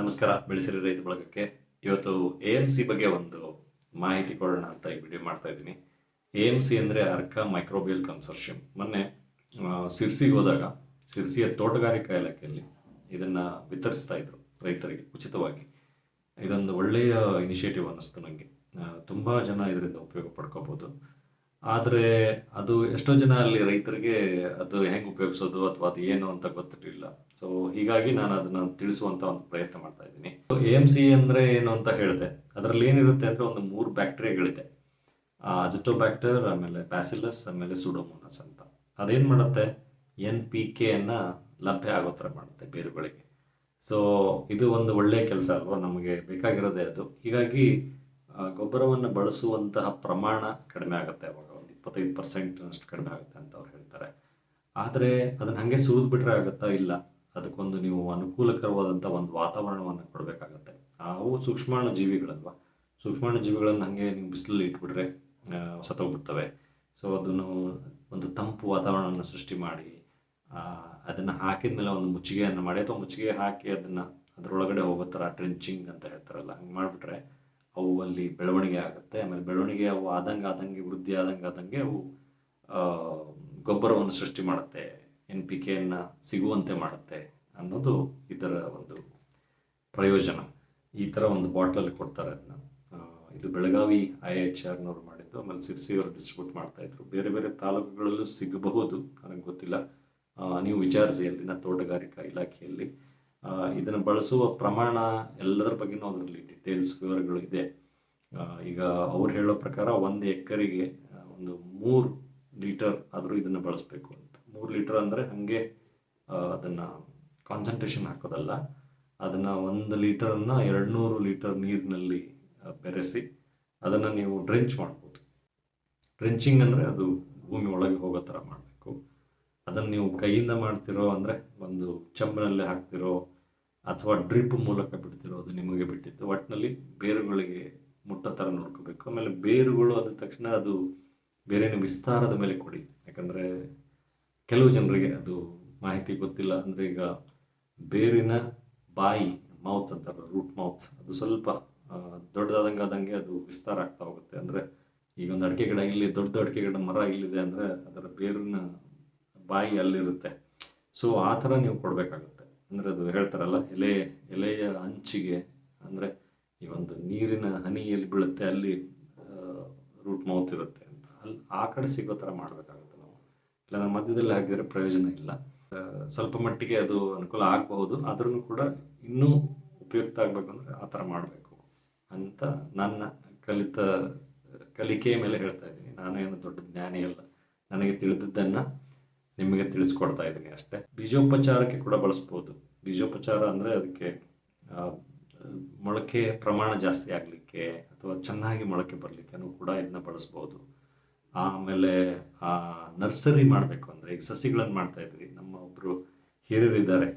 ನಮಸ್ಕಾರ, ಬೆಳೆಸಿರಿ ರೈತ ಬಳಗಕ್ಕೆ. ಇವತ್ತು ಎ ಎಂ ಸಿ ಬಗ್ಗೆ ಒಂದು ಮಾಹಿತಿ ಕೊಡೋಣ ಅಂತ ಈ ವಿಡಿಯೋ ಮಾಡ್ತಾ ಇದ್ದೀನಿ. ಎ ಎಂ ಸಿ ಅಂದರೆ ಅರ್ಕ ಮೈಕ್ರೋಬಿಯಲ್ ಕನ್ಸೋರ್ಷಿಯಂ. ಮೊನ್ನೆ ಸಿರ್ಸಿಗೆ ಹೋದಾಗ, ಸಿರ್ಸಿಯ ತೋಟಗಾರಿಕಾ ಇಲಾಖೆಯಲ್ಲಿ ಇದನ್ನು ವಿತರಿಸ್ತಾ ಇದ್ರು ರೈತರಿಗೆ ಉಚಿತವಾಗಿ. ಇದೊಂದು ಒಳ್ಳೆಯ ಇನಿಷಿಯೇಟಿವ್ ಅನ್ನಿಸ್ತು ನನಗೆ ತುಂಬ ಜನ ಇದರಿಂದ ಉಪಯೋಗ ಪಡ್ಕೋಬೋದು. ಆದರೆ ಅದು ಎಷ್ಟೋ ಜನ ಅಲ್ಲಿ ರೈತರಿಗೆ ಅದು ಹೆಂಗೆ ಉಪಯೋಗಿಸೋದು ಅಥವಾ ಅದು ಏನು ಅಂತ ಗೊತ್ತಿರಲಿಲ್ಲ. ಸೊ ಹೀಗಾಗಿ ನಾನು ಅದನ್ನು ತಿಳಿಸುವಂತ ಒಂದು ಪ್ರಯತ್ನ ಮಾಡ್ತಾ ಇದ್ದೀನಿ. ಎ ಎಂ ಸಿ ಅಂದರೆ ಏನು ಅಂತ ಹೇಳಿದೆ. ಅದರಲ್ಲಿ ಏನಿರುತ್ತೆ ಅಂದರೆ ಒಂದು ಮೂರು ಬ್ಯಾಕ್ಟೀರಿಯಾಗಳಿದೆ. ಅಜಿಟೋಬ್ಯಾಕ್ಟರ್, ಆಮೇಲೆ ಪ್ಯಾಸಿಲಸ್ ಆಮೇಲೆ ಸುಡೋಮೋನಸ್ ಅಂತ. ಅದೇನು ಮಾಡುತ್ತೆ? ಎನ್ ಪಿ ಕೆ ಅನ್ನ ಲಭ್ಯ ಆಗೋ ಥರ ಮಾಡುತ್ತೆ ಬೇರುಗಳಿಗೆ ಸೊ ಇದು ಒಂದು ಒಳ್ಳೆಯ ಕೆಲಸ ಅಲ್ವಾ? ನಮಗೆ ಬೇಕಾಗಿರೋದೇ ಅದು. ಹೀಗಾಗಿ ಗೊಬ್ಬರವನ್ನು ಬಳಸುವಂತಹ ಪ್ರಮಾಣ ಕಡಿಮೆ ಆಗುತ್ತೆ ಅವಾಗ. ಇಪ್ಪತ್ತೈದು ಪರ್ಸೆಂಟ್ ಅಷ್ಟು ಕಡಿಮೆ ಆಗುತ್ತೆ ಅಂತ ಅವ್ರು ಹೇಳ್ತಾರೆ. ಆದರೆ ಅದನ್ನು ಹಾಗೆ ಸುರಿದು ಬಿಟ್ರೆ ಆಗುತ್ತಾ? ಇಲ್ಲ. ಅದಕ್ಕೊಂದು ನೀವು ಅನುಕೂಲಕರವಾದಂಥ ಒಂದು ವಾತಾವರಣವನ್ನು ಕೊಡಬೇಕಾಗತ್ತೆ. ಅವು ಸೂಕ್ಷ್ಮಾಣು ಜೀವಿಗಳಲ್ವಾ? ಸೂಕ್ಷ್ಮಾಣು ಜೀವಿಗಳನ್ನು ಹಾಗೆ ನೀವು ಬಿಸಿಲಲ್ಲಿ ಇಟ್ಬಿಟ್ರೆ ಸತ್ತೋಗ್ಬಿಡ್ತವೆ. ಸೊ ಅದನ್ನು ಒಂದು ತಂಪು ವಾತಾವರಣವನ್ನು ಸೃಷ್ಟಿ ಮಾಡಿ ಅದನ್ನ ಹಾಕಿದ ಮೇಲೆ ಒಂದು ಮುಚ್ಚಿಗೆಯನ್ನು ಮಾಡಿ, ಅಥವಾ ಮುಚ್ಚಿಗೆ ಹಾಕಿ ಅದನ್ನು ಅದರೊಳಗಡೆ ಹೋಗೋ ಥರ ಟ್ರೆಂಚಿಂಗ್ ಅಂತ ಹೇಳ್ತಾರಲ್ಲ, ಹಂಗೆ ಮಾಡಿಬಿಟ್ರೆ ಅವು ಅಲ್ಲಿ ಬೆಳವಣಿಗೆ ಆಗುತ್ತೆ. ಆಮೇಲೆ ಬೆಳವಣಿಗೆ ಅವು ಆದಂಗೆ ಆದಂಗೆ, ವೃದ್ಧಿ ಆದಂಗೆ ಆದಂಗೆ ಅವು ಗೊಬ್ಬರವನ್ನು ಸೃಷ್ಟಿ ಮಾಡುತ್ತೆ. ಎನ್ ಪಿ ಕೆಯನ್ನು ಸಿಗುವಂತೆ ಮಾಡುತ್ತೆ ಅನ್ನೋದು ಇದರ ಒಂದು ಪ್ರಯೋಜನ. ಈ ಥರ ಒಂದು ಬಾಟ್ಲಲ್ಲಿ ಕೊಡ್ತಾರೆ ಅದನ್ನ ಇದು ಬೆಳಗಾವಿ ಐ ಎಚ್ ಆರ್ನವ್ರು ಮಾಡಿದ್ದು. ಆಮೇಲೆ ಸಿರ್ಸಿಯವರು ಡಿಸ್ಟ್ರಿಬ್ಯೂಟ್ ಮಾಡ್ತಾಯಿದ್ರು ಬೇರೆ ಬೇರೆ ತಾಲೂಕುಗಳಲ್ಲೂ ಸಿಗಬಹುದು. ನನಗೆ ಗೊತ್ತಿಲ್ಲ. ನೀವು ವಿಚಾರಿಸಿ ಅಲ್ಲಿನ ತೋಟಗಾರಿಕಾ ಇಲಾಖೆಯಲ್ಲಿ. ಇದನ್ನು ಬಳಸುವ ಪ್ರಮಾಣ ಎಲ್ಲದರ ಬಗ್ಗೆನೂ ಅದರಲ್ಲಿ ಡೀಟೇಲ್ಸ್ ವಿವರಗಳು ಇದೆ. ಈಗ ಅವ್ರು ಹೇಳೋ ಪ್ರಕಾರ ಒಂದು ಎಕರೆಗೆ ಒಂದು ಮೂರು ಲೀಟರ್ ಆದರೂ ಇದನ್ನು ಬಳಸಬೇಕು ಅಂತ. ಮೂರು ಲೀಟರ್ ಅಂದರೆ ಹಾಗೆ ಅದನ್ನು ಕಾನ್ಸಂಟ್ರೇಷನ್ ಹಾಕೋದಲ್ಲ. ಅದನ್ನು ಒಂದು ಲೀಟರನ್ನು ಎರಡು ನೂರು ಲೀಟರ್ ನೀರಿನಲ್ಲಿ ಬೆರೆಸಿ ಅದನ್ನು ನೀವು ಡ್ರೆಂಚ್ ಮಾಡ್ಬೋದು. ಡ್ರೆಂಚಿಂಗ್ ಅಂದರೆ ಅದು ಭೂಮಿ ಒಳಗೆ ಹೋಗೋ ಥರ ಮಾಡಬೇಕು. ಅದನ್ನು ನೀವು ಕೈಯಿಂದ ಮಾಡ್ತಿರೋ ಅಂದರೆ ಒಂದು ಚಂಬಿನಲ್ಲಿ ಹಾಕ್ತಿರೋ ಅಥವಾ ಡ್ರಿಪ್ ಮೂಲಕ ಬಿಡ್ತಿರೋದು ನಿಮಗೆ ಬಿಟ್ಟಿತ್ತು. ಒಟ್ಟಿನಲ್ಲಿ ಬೇರುಗಳಿಗೆ ಮುಟ್ಟೋ ಥರ ನೋಡ್ಕೋಬೇಕು. ಆಮೇಲೆ ಬೇರುಗಳು ಆದ ತಕ್ಷಣ ಅದು ಬೇರೆ ವಿಸ್ತಾರದ ಮೇಲೆ ಕೊಡಿ. ಯಾಕಂದರೆ ಕೆಲವು ಜನರಿಗೆ ಅದು ಮಾಹಿತಿ ಗೊತ್ತಿಲ್ಲ. ಅಂದರೆ ಈಗ ಬೇರಿನ ಬಾಯಿ ಮೌತ್ ಅಂತಾರೆ ರೂಟ್ ಮೌತ್ ಅದು ಸ್ವಲ್ಪ ದೊಡ್ಡದಾದಂಗೆ ಆದಂಗೆ ಅದು ವಿಸ್ತಾರ ಆಗ್ತಾ ಹೋಗುತ್ತೆ. ಅಂದರೆ ಈಗ ಒಂದು ಅಡಿಕೆ ಗಿಡ ಇಲ್ಲಿ, ದೊಡ್ಡ ಅಡಿಕೆ ಗಿಡ ಮರ ಇಲ್ಲಿದೆ ಅಂದರೆ ಅದರ ಬೇರಿನ ಬಾಯಿ ಅಲ್ಲಿರುತ್ತೆ. ಸೊ ಆ ಥರ ನೀವು ಕೊಡಬೇಕಾಗುತ್ತೆ. ಅಂದರೆ ಅದು ಹೇಳ್ತಾರಲ್ಲ, ಎಲೆ, ಎಲೆಯ ಅಂಚಿಗೆ, ಅಂದರೆ ಈ ಒಂದು ನೀರಿನ ಹನಿ ಎಲ್ಲಿ ಬೀಳುತ್ತೆ, ಅಲ್ಲಿ ರೂಟ್ ಮೌತ್ ಇರುತ್ತೆ ಅಂತ. ಅಲ್ಲಿ ಆ ಕಡೆ ಸಿಗೋ ಥರ ಮಾಡಬೇಕಾಗುತ್ತೆ ನಾವು. ಇಲ್ಲ, ನಮ್ಮ ಮಧ್ಯದಲ್ಲಿ ಹಾಕಿದರೆ ಪ್ರಯೋಜನ ಇಲ್ಲ. ಸ್ವಲ್ಪ ಮಟ್ಟಿಗೆ ಅದು ಅನುಕೂಲ ಆಗಬಹುದು ಆದ್ರೂ ಕೂಡ ಇನ್ನೂ ಉಪಯುಕ್ತ ಆಗಬೇಕು ಅಂದರೆ ಆ ಥರ ಮಾಡಬೇಕು ಅಂತ ನನ್ನ ಕಲಿತ ಕಲಿಕೆಯ ಮೇಲೆ ಹೇಳ್ತಾ ಇದ್ದೀನಿ. ನಾನೇನು ದೊಡ್ಡ ಜ್ಞಾನಿ ಅಲ್ಲ. ನನಗೆ ತಿಳಿದಿದ್ದನ್ನು ನಿಮಗೆ ತಿಳಿಸ್ಕೊಡ್ತಾ ಇದ್ದೀನಿ ಅಷ್ಟೇ. ಬೀಜೋಪಚಾರಕ್ಕೆ ಕೂಡ ಬಳಸ್ಬೋದು. ಬೀಜೋಪಚಾರ ಅಂದರೆ ಅದಕ್ಕೆ ಮೊಳಕೆ ಪ್ರಮಾಣ ಜಾಸ್ತಿ ಆಗಲಿಕ್ಕೆ ಅಥವಾ ಚೆನ್ನಾಗಿ ಮೊಳಕೆ ಬರಲಿಕ್ಕೆನೂ ಕೂಡ ಇದನ್ನ ಬಳಸ್ಬೋದು. ಆಮೇಲೆ ನರ್ಸರಿ ಮಾಡಬೇಕು ಅಂದರೆ, ಈಗ ಸಸಿಗಳನ್ನು ಮಾಡ್ತಾ ಇದ್ರಿ, ನಮ್ಮ ಒಬ್ಬರು ಹಿರಿಯರಿದ್ದಾರೆ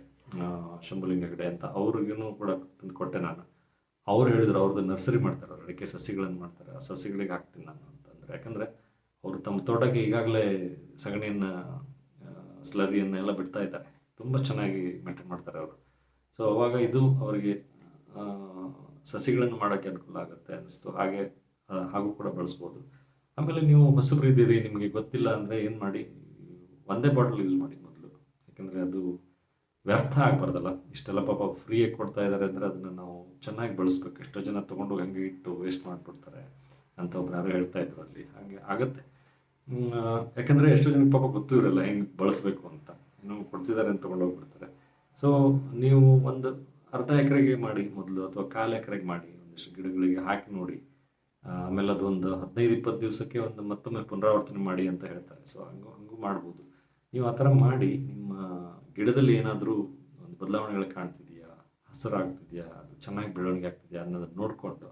ಶಂಭುಲಿಂಗಗಡೆ ಅಂತ ಅವ್ರಿಗೂ ಕೂಡ ತಂದು ಕೊಟ್ಟೆ ನಾನು. ಅವ್ರು ಹೇಳಿದ್ರು, ಅವ್ರದ್ದು ನರ್ಸರಿ ಮಾಡ್ತಾರೆ, ಅವ್ರು ಅಡಿಕೆ ಸಸಿಗಳನ್ನು ಮಾಡ್ತಾರೆ, ಆ ಸಸಿಗಳಿಗೆ ಹಾಕ್ತೀನಿ ನಾನು ಅಂತಂದರೆ ಯಾಕಂದರೆ ಅವರು ತಮ್ಮ ತೋಟಕ್ಕೆ ಈಗಾಗಲೇ ಸಗಣಿಯನ್ನು ಸ್ಲರಿಯನ್ನು ಎಲ್ಲ ಬಿಡ್ತಾ ಇದ್ದಾರೆ. ತುಂಬ ಚೆನ್ನಾಗಿ ಮೇಂಟೈನ್ ಮಾಡ್ತಾರೆ ಅವರು. ಸೊ ಅವಾಗ ಇದು ಅವರಿಗೆ ಸಸಿಗಳನ್ನು ಮಾಡೋಕ್ಕೆ ಅನುಕೂಲ ಆಗುತ್ತೆ ಅನ್ನಿಸ್ತು. ಹಾಗೆ ಹಾಗೂ ಕೂಡ ಬಳಸ್ಬೋದು. ಆಮೇಲೆ ನೀವು ಮೊಸರು ಇದ್ದೀರಿ ನಿಮಗೆ ಗೊತ್ತಿಲ್ಲ ಅಂದರೆ ಏನು ಮಾಡಿ? ಒಂದೇ ಬಾಟಲ್ ಯೂಸ್ ಮಾಡಿ ಮೊದಲು. ಯಾಕಂದರೆ ಅದು ವ್ಯರ್ಥ ಆಗಬಾರ್ದಲ್ಲ. ಇಷ್ಟೆಲ್ಲ ಪಾಪ ಫ್ರೀಯಾಗಿ ಕೊಡ್ತಾ ಇದ್ದಾರೆ ಅಂದರೆ ಅದನ್ನು ನಾವು ಚೆನ್ನಾಗಿ ಬಳಸ್ಬೇಕು. ಎಷ್ಟೋ ಜನ ತೊಗೊಂಡು ಹಂಗೆ ಇಟ್ಟು ವೇಸ್ಟ್ ಮಾಡಿಬಿಡ್ತಾರೆ ಅಂತ ಒಬ್ರು ಯಾರೋ ಹೇಳ್ತಾ ಇದ್ರು ಅಲ್ಲಿ. ಹಾಗೆ ಆಗುತ್ತೆ. ಯಾಕಂದ್ರೆ ಎಷ್ಟೋ ಜನಕ್ಕೆ ಪಾಪ ಗೊತ್ತೂ ಇರಲ್ಲ ಹೆಂಗೆ ಬಳಸಬೇಕು ಅಂತ. ಇನ್ನು ಕೊಡ್ತಿದ್ದಾರೆ ಅಂತ ತೊಗೊಂಡು ಹೋಗ್ಬಿಡ್ತಾರೆ. ಸೊ ನೀವು ಒಂದು ಅರ್ಧ ಎಕರೆಗೆ ಮಾಡಿ ಮೊದಲು ಅಥವಾ ಕಾಲು ಎಕರೆಗೆ ಮಾಡಿ, ಒಂದಿಷ್ಟು ಗಿಡಗಳಿಗೆ ಹಾಕಿ ನೋಡಿ. ಆಮೇಲೆ ಅದು ಒಂದು ಹದಿನೈದು, ಇಪ್ಪತ್ತು ದಿವಸಕ್ಕೆ ಒಂದು ಮತ್ತೊಮ್ಮೆ ಪುನರಾವರ್ತನೆ ಮಾಡಿ ಅಂತ ಹೇಳ್ತಾರೆ. ಸೊ ಹಂಗೂ ಹಂಗೂ ಮಾಡ್ಬೋದು. ನೀವು ಆ ಥರ ಮಾಡಿ, ನಿಮ್ಮ ಗಿಡದಲ್ಲಿ ಏನಾದರೂ ಒಂದು ಬದಲಾವಣೆಗಳು ಕಾಣ್ತಿದೆಯಾ? ಹಸಿರಾಗ್ತಿದೆಯಾ? ಅದು ಚೆನ್ನಾಗಿ ಬೆಳವಣಿಗೆ ಆಗ್ತಿದೆಯಾ ಅನ್ನೋದನ್ನ ನೋಡಿಕೊಂಡು,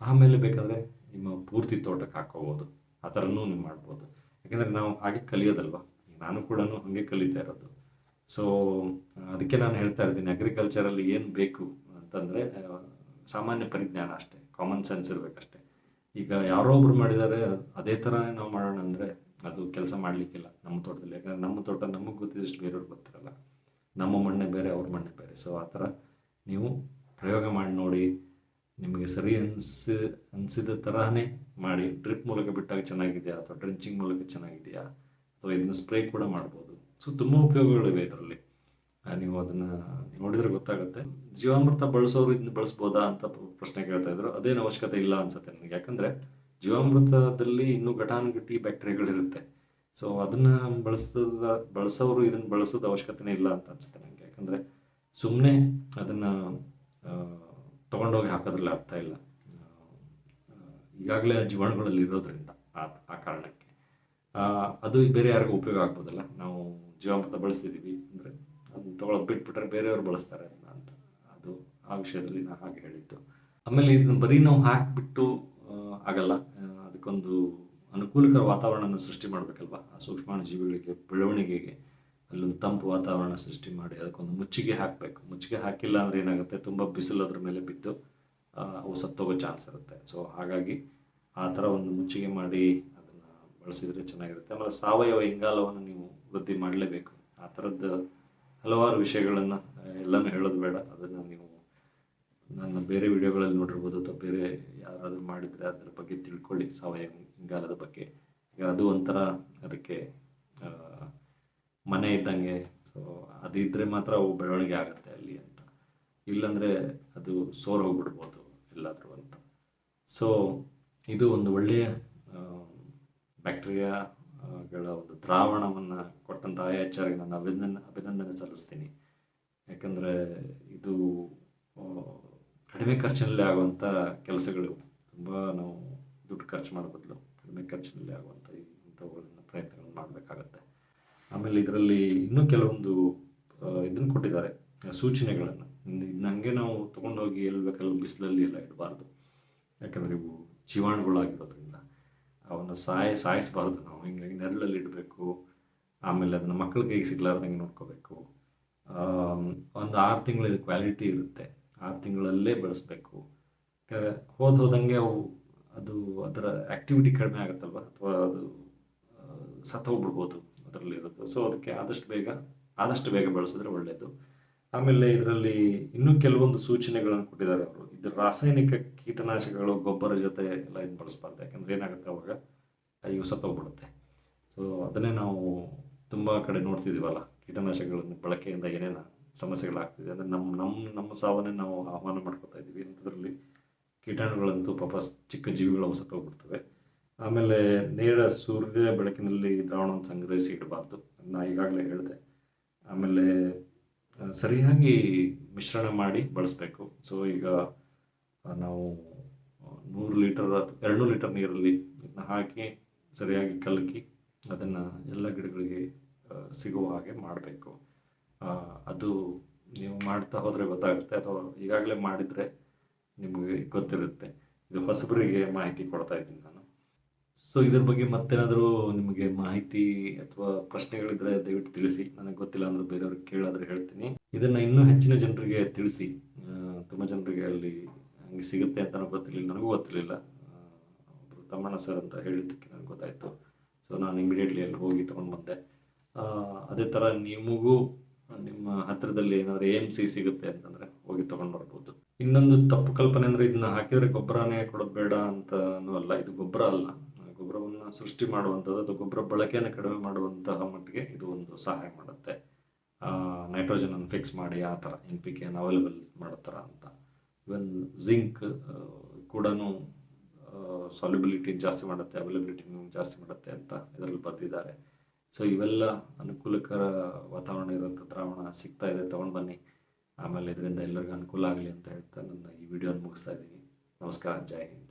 ಆಮೇಲೆ ಬೇಕಾದರೆ ನಿಮ್ಮ ಪೂರ್ತಿ ತೋಟಕ್ಕೆ ಹಾಕೋಬೋದು. ಆ ಥರನೂ ನೀವು ಮಾಡ್ಬೋದು. ಯಾಕೆಂದರೆ ನಾವು ಹಾಗೆ ಕಲಿಯೋದಲ್ವಾ? ನಾನು ಕೂಡ ಹಾಗೆ ಕಲಿತಾ ಇರೋದು. ಸೊ ಅದಕ್ಕೆ ನಾನು ಹೇಳ್ತಾ ಇರ್ತೀನಿ ಅಗ್ರಿಕಲ್ಚರಲ್ಲಿ ಏನು ಬೇಕು ಅಂತಂದರೆ ಸಾಮಾನ್ಯ ಪರಿಜ್ಞಾನ ಅಷ್ಟೇ ಕಾಮನ್ ಸೆನ್ಸ್ ಇರಬೇಕಷ್ಟೇ ಈಗ ಯಾರೋ ಒಬ್ರು ಮಾಡಿದ್ದಾರೆ ಅದೇ ಥರ ನಾವು ಮಾಡೋಣ ಅಂದರೆ ಅದು ಕೆಲಸ ಮಾಡಲಿಕ್ಕಿಲ್ಲ ನಮ್ಮ ತೋಟದಲ್ಲಿ. ಯಾಕಂದರೆ ನಮ್ಮ ತೋಟ ನಮಗೆ ಗೊತ್ತಿದ್ದಷ್ಟು ಬೇರೆಯವ್ರಿಗೆ ಗೊತ್ತಿರಲ್ಲ. ನಮ್ಮ ಮಣ್ಣೆ ಬೇರೆ, ಅವ್ರ ಮಣ್ಣೆ ಬೇರೆ. ಸೊ ಆ ಥರ ನೀವು ಪ್ರಯೋಗ ಮಾಡಿ ನೋಡಿ ನಿಮಗೆ ಸರಿ ಅನ್ಸ, ಅನಿಸಿದ ತರಹನೇ ಮಾಡಿ ಡ್ರಿಪ್ ಮೂಲಕ ಬಿಟ್ಟಾಗ ಚೆನ್ನಾಗಿದೆಯಾ ಅಥವಾ ಡ್ರೆಂಚಿಂಗ್ ಮೂಲಕ ಚೆನ್ನಾಗಿದೆಯಾ ಅಥವಾ ಇದನ್ನ ಸ್ಪ್ರೇ ಕೂಡ ಮಾಡ್ಬೋದು. ಸೊ ತುಂಬ ಉಪಯೋಗಗಳಿವೆ ಇದರಲ್ಲಿ. ನೀವು ಅದನ್ನು ನೋಡಿದರೆ ಗೊತ್ತಾಗುತ್ತೆ. ಜೀವಾಮೃತ ಬಳಸೋರು ಇದನ್ನ ಬಳಸ್ಬೋದಾ ಅಂತ ಪ್ರಶ್ನೆ ಕೇಳ್ತಾ ಇದ್ರು. ಅದೇನು ಅವಶ್ಯಕತೆ ಇಲ್ಲ ಅನ್ಸುತ್ತೆ ನನಗೆ ಯಾಕಂದರೆ ಜೀವಾಮೃತದಲ್ಲಿ ಇನ್ನೂ ಘಟಾನುಘಟಿ ಬ್ಯಾಕ್ಟೀರಿಯಾಗಳಿರುತ್ತೆ. ಸೊ ಅದನ್ನು ಬಳಸದ, ಬಳಸೋರು ಇದನ್ನು ಬಳಸೋದು ಅವಶ್ಯಕತೆನೇ ಇಲ್ಲ ಅಂತ ಅನ್ಸುತ್ತೆ ನನಗೆ ಯಾಕಂದರೆ ಸುಮ್ಮನೆ ಅದನ್ನ ತಗೊಂಡೋಗಿ ಹಾಕೋದ್ರಲ್ಲಿ ಅರ್ಥ ಇಲ್ಲ. ಈಗಾಗಲೇ ಜೀವಾಣುಗಳಲ್ಲಿ ಇರೋದ್ರಿಂದ ಆ ಆ ಕಾರಣಕ್ಕೆ. ಅದು ಬೇರೆ ಯಾರಿಗೂ ಉಪಯೋಗ ಆಗ್ಬೋದಲ್ಲ. ನಾವು ಜೀವಾಮೃತ ಬಳಸ್ತಿದ್ದೀವಿ ಅಂದರೆ ಅದನ್ನ ತೊಗೊಳೋದು ಬಿಟ್ಬಿಟ್ರೆ ಬೇರೆಯವರು ಬಳಸ್ತಾರೆ ಅದನ್ನ ಅಂತ. ಅದು ಆ ವಿಷಯದಲ್ಲಿ ನಾನು ಹಾಗೆ ಹೇಳಿದ್ದು. ಆಮೇಲೆ ಇದನ್ನ ಬರೀ ನಾವು ಹಾಕಿಬಿಟ್ಟು ಆಗಲ್ಲ. ಆ, ಅದಕ್ಕೊಂದು ಅನುಕೂಲಕರ ವಾತಾವರಣವನ್ನು ಸೃಷ್ಟಿ ಮಾಡಬೇಕಲ್ವಾ? ಆ ಸೂಕ್ಷ್ಮಾಣು ಜೀವಿಗಳಿಗೆ ಬೆಳವಣಿಗೆಗೆ. ಅಲ್ಲೊಂದು ತಂಪು ವಾತಾವರಣ ಸೃಷ್ಟಿ ಮಾಡಿ ಅದಕ್ಕೊಂದು ಮುಚ್ಚಿಗೆ ಹಾಕಬೇಕು. ಮುಚ್ಚಿಗೆ ಹಾಕಿಲ್ಲ ಅಂದರೆ ಏನಾಗುತ್ತೆ? ತುಂಬ ಬಿಸಿಲು ಅದ್ರ ಮೇಲೆ ಬಿದ್ದು ಅವು ಸತ್ತೋಗೋ ಚಾನ್ಸ್ ಇರುತ್ತೆ. ಸೊ ಹಾಗಾಗಿ ಆ ಥರ ಒಂದು ಮುಚ್ಚಿಗೆ ಮಾಡಿ ಅದನ್ನು ಬಳಸಿದರೆ ಚೆನ್ನಾಗಿರುತ್ತೆ. ಆಮೇಲೆ ಸಾವಯವ ಇಂಗಾಲವನ್ನು ನೀವು ವೃದ್ಧಿ ಮಾಡಲೇಬೇಕು. ಆ ಥರದ್ದು ಹಲವಾರು ವಿಷಯಗಳನ್ನು ಎಲ್ಲನೂ ಹೇಳೋದು ಬೇಡ. ಅದನ್ನು ನೀವು ನನ್ನ ಬೇರೆ ವಿಡಿಯೋಗಳಲ್ಲಿ ನೋಡಿರ್ಬೋದು ಅಥವಾ ಬೇರೆ ಯಾರಾದರೂ ಮಾಡಿದರೆ ಅದರ ಬಗ್ಗೆ ತಿಳ್ಕೊಳ್ಳಿ. ಸಾವಯವ ಇಂಗಾಲದ ಬಗ್ಗೆ. ಅದು ಒಂಥರ ಅದಕ್ಕೆ ಮನೆ ಇದ್ದಂಗೆ ಸೊ ಅದಿದ್ದರೆ ಮಾತ್ರ ಅವು ಬೆಳವಣಿಗೆ ಆಗುತ್ತೆ ಅಲ್ಲಿ ಅಂತ. ಇಲ್ಲಾಂದರೆ ಅದು ಸೋರ್ ಹೋಗ್ಬಿಡ್ಬೋದು ಎಲ್ಲಾದರೂ ಅಂತ. ಸೊ ಇದು ಒಂದು ಒಳ್ಳೆಯ ಬ್ಯಾಕ್ಟೀರಿಯಾಗಳ ಒಂದು ದ್ರಾವಣವನ್ನು ಕೊಟ್ಟಂಥ ಆರ್ಗೆ ನಾನು ಅಭಿನಂದನೆ ಅಭಿನಂದನೆ ಸಲ್ಲಿಸ್ತೀನಿ. ಯಾಕಂದರೆ ಇದು ಕಡಿಮೆ ಖರ್ಚಿನಲ್ಲಿ ಆಗುವಂಥ ಕೆಲಸಗಳು. ತುಂಬ ನಾವು ದುಡ್ಡು ಖರ್ಚು ಮಾಡೋ ಬದಲು ಕಡಿಮೆ ಖರ್ಚಿನಲ್ಲಿ ಆಗುವಂಥ ಇಂಥವುಗಳನ್ನು ಪ್ರಯತ್ನಗಳನ್ನು ಮಾಡಬೇಕಾಗತ್ತೆ. ಆಮೇಲೆ ಇದರಲ್ಲಿ ಇನ್ನೂ ಕೆಲವೊಂದು ಇದನ್ನು ಕೊಟ್ಟಿದ್ದಾರೆ ಸೂಚನೆಗಳನ್ನು. ನನಗೆ ನಾವು ತೊಗೊಂಡೋಗಿ ಎಲ್ಲಿ ಬೇಕಲ್ಲಿ ಬಿಸಿಲಲ್ಲಿ ಎಲ್ಲ ಇಡಬಾರ್ದು. ಯಾಕಂದರೆ ಇವು ಜೀವಾಣುಗಳಾಗಿರೋದ್ರಿಂದ ಅವನ್ನು ಸಾಯ ಸಾಯಿಸಬಾರ್ದು ನಾವು. ಹಿಂಗಾಗಿ ನೆರಳಲ್ಲಿ ಇಡಬೇಕು ಆಮೇಲೆ ಅದನ್ನು ಮಕ್ಕಳ ಕೈಗೆ ಸಿಗ್ಲಾರ್ದಂಗೆ ನೋಡ್ಕೋಬೇಕು. ಒಂದು ಆರು ತಿಂಗಳು ಇದು ಕ್ವಾಲಿಟಿ ಇರುತ್ತೆ. ಆರು ತಿಂಗಳಲ್ಲೇ ಬೆಳೆಸ್ಬೇಕು. ಯಾಕಂದರೆ ಹೋದ ಹೋದಂಗೆ ಅವು ಅದು ಅದರ ಆ್ಯಕ್ಟಿವಿಟಿ ಕಡಿಮೆ ಆಗುತ್ತಲ್ವ? ಅಥವಾ ಅದು ಆ, ಸತ್ತೋಗ್ಬಿಡ್ಬೋದು ಇರುತ್ತೆ ಸೊ ಅದಕ್ಕೆ ಆದಷ್ಟು ಬೇಗ ಆದಷ್ಟು ಬೇಗ ಬಳಸಿದ್ರೆ ಒಳ್ಳೆಯದು ಆಮೇಲೆ ಇದರಲ್ಲಿ ಇನ್ನೂ ಕೆಲವೊಂದು ಸೂಚನೆಗಳನ್ನು ಕೊಟ್ಟಿದ್ದಾರೆ ಅವರು. ಇದು ರಾಸಾಯನಿಕ ಕೀಟನಾಶಕಗಳು, ಗೊಬ್ಬರ ಜೊತೆ ಎಲ್ಲ ಇದು ಬಳಸಬಾರ್ದು. ಯಾಕಂದ್ರೆ ಏನಾಗುತ್ತೆ ಅವಾಗ ಇವು ಸತ್ತೋಗ್ಬಿಡುತ್ತೆ. ಸೊ ಅದನ್ನೇ ನಾವು ತುಂಬ ಕಡೆ ನೋಡ್ತಿದ್ದೀವಲ್ಲ, ಕೀಟನಾಶಕಗಳನ್ನು ಬಳಕೆಯಿಂದ ಏನೇನು ಸಮಸ್ಯೆಗಳಾಗ್ತಿದೆ. ಅಂದರೆ ನಮ್ಮ ನಮ್ಮ ನಮ್ಮ ಸಾವನ್ನೇ ನಾವು ಆಹ್ವಾನ ಮಾಡ್ಕೊತಾ ಇದ್ದೀವಿ. ಅಂಥದ್ರಲ್ಲಿ ಕೀಟಾಣುಗಳಂತೂ ಪಾಪ ಚಿಕ್ಕ ಜೀವಿಗಳು ಸತ್ತೋಗ್ಬಿಡ್ತವೆ. ಆಮೇಲೆ ನೇರ ಸೂರ್ಯ ಬೆಳಕಿನಲ್ಲಿ ದ್ರಾವಣವನ್ನು ಸಂಗ್ರಹಿಸಿ ಇಡಬಾರ್ದು ನಾ ಈಗಾಗಲೇ ಹೇಳಿದೆ. ಆಮೇಲೆ ಸರಿಯಾಗಿ ಮಿಶ್ರಣ ಮಾಡಿ ಬಳಸಬೇಕು. ಸೊ ಈಗ ನಾವು ನೂರು ಲೀಟರ್ ಎರಡು ಲೀಟರ್ ನೀರಲ್ಲಿ ಇದನ್ನ ಹಾಕಿ ಸರಿಯಾಗಿ ಕಲಕಿ ಅದನ್ನು ಎಲ್ಲ ಗಿಡಗಳಿಗೆ ಸಿಗುವ ಹಾಗೆ ಮಾಡಬೇಕು. ಅದು ನೀವು ಮಾಡ್ತಾ ಹೋದರೆ ಗೊತ್ತಾಗುತ್ತೆ. ಅಥವಾ ಈಗಾಗಲೇ ಮಾಡಿದರೆ ನಿಮಗೆ ಗೊತ್ತಿರುತ್ತೆ. ಇದು ಹೊಸಬರಿಗೆ ಮಾಹಿತಿ ಕೊಡ್ತಾ ಇದ್ದೀನಿ ನಾನು. ಸೊ ಇದ್ರ ಬಗ್ಗೆ ಮತ್ತೇನಾದರೂ ನಿಮಗೆ ಮಾಹಿತಿ ಅಥವಾ ಪ್ರಶ್ನೆಗಳಿದ್ರೆ ದಯವಿಟ್ಟು ತಿಳಿಸಿ. ನನಗೆ ಗೊತ್ತಿಲ್ಲ ಅಂದ್ರೆ ಬೇರೆಯವ್ರಿಗೆ ಕೇಳಾದ್ರೆ ಹೇಳ್ತೀನಿ. ಇದನ್ನ ಇನ್ನೂ ಹೆಚ್ಚಿನ ಜನರಿಗೆ ತಿಳಿಸಿ. ತುಂಬಾ ಜನರಿಗೆ ಅಲ್ಲಿ ಹಂಗೆ ಸಿಗುತ್ತೆ ಅಂತ ನನಗೆ ಗೊತ್ತಿರಲಿಲ್ಲ. ನನಗೂ ಗೊತ್ತಿರಲಿಲ್ಲ. ಒಬ್ರು ತಮ್ಮಣ್ಣ ಸರ್ ಅಂತ ಹೇಳಿದ್ದಕ್ಕೆ ನನಗೆ ಗೊತ್ತಾಯ್ತು. ಸೊ ನಾನು ಇಮಿಡಿಯೇಟ್ಲಿ ಅಲ್ಲಿ ಹೋಗಿ ತೊಗೊಂಡು ಬಂದೆ ಅದೇ ಥರ ನಿಮಗೂ ನಿಮ್ಮ ಹತ್ತಿರದಲ್ಲಿ ಏನಾದ್ರು ಎ ಎಂ ಸಿ ಸಿಗುತ್ತೆ ಅಂತಂದರೆ ಹೋಗಿ ತೊಗೊಂಡು ಬರ್ಬೋದು. ಇನ್ನೊಂದು ತಪ್ಪು ಕಲ್ಪನೆ ಅಂದರೆ ಇದನ್ನ ಹಾಕಿದರೆ ಗೊಬ್ಬರನೇ ಕೊಡೋದು ಬೇಡ ಅಂತನೂ ಅಲ್ಲ. ಇದು ಗೊಬ್ಬರ ಅಲ್ಲ. ಸೃಷ್ಟಿ ಮಾಡುವಂಥದ್ದು ಅಥವಾ ಗೊಬ್ಬರ ಬಳಕೆಯನ್ನು ಕಡಿಮೆ ಮಾಡುವಂತಹ ಮಟ್ಟಿಗೆ ಇದು ಒಂದು ಸಹಾಯ ಮಾಡುತ್ತೆ. ನೈಟ್ರೋಜನ್ ಅನ್ನು ಫಿಕ್ಸ್ ಮಾಡಿ ಆ ಥರ ಎನ್ ಪಿ ಕೆಯನ್ನು ಅವೈಲೇಬಲ್ ಮಾಡೋ ಥರ ಅಂತ. ಇವನ್ ಜಿಂಕ್ ಕೂಡ ಸಾಲಿಬಿಲಿಟಿ ಜಾಸ್ತಿ ಮಾಡುತ್ತೆ ಅವೈಲಬಿಲಿಟಿ ಜಾಸ್ತಿ ಮಾಡುತ್ತೆ ಅಂತ ಇದರಲ್ಲಿ ಬರೆದಿದ್ದಾರೆ. ಸೊ ಇವೆಲ್ಲ ಅನುಕೂಲಕರ ವಾತಾವರಣ ಇರೋಂಥ ದ್ರಾವಣ ಸಿಗ್ತಾ ಇದೆ, ತೊಗೊಂಡು ಬನ್ನಿ. ಆಮೇಲೆ ಇದರಿಂದ ಎಲ್ಲರಿಗೂ ಅನುಕೂಲ ಆಗಲಿ ಅಂತ ಹೇಳ್ತಾ ನನ್ನ ಈ ವಿಡಿಯೋನ ಮುಗಿಸ್ತಾ ಇದ್ದೀನಿ. ನಮಸ್ಕಾರ, ಜೈ ಹಿಂದ್.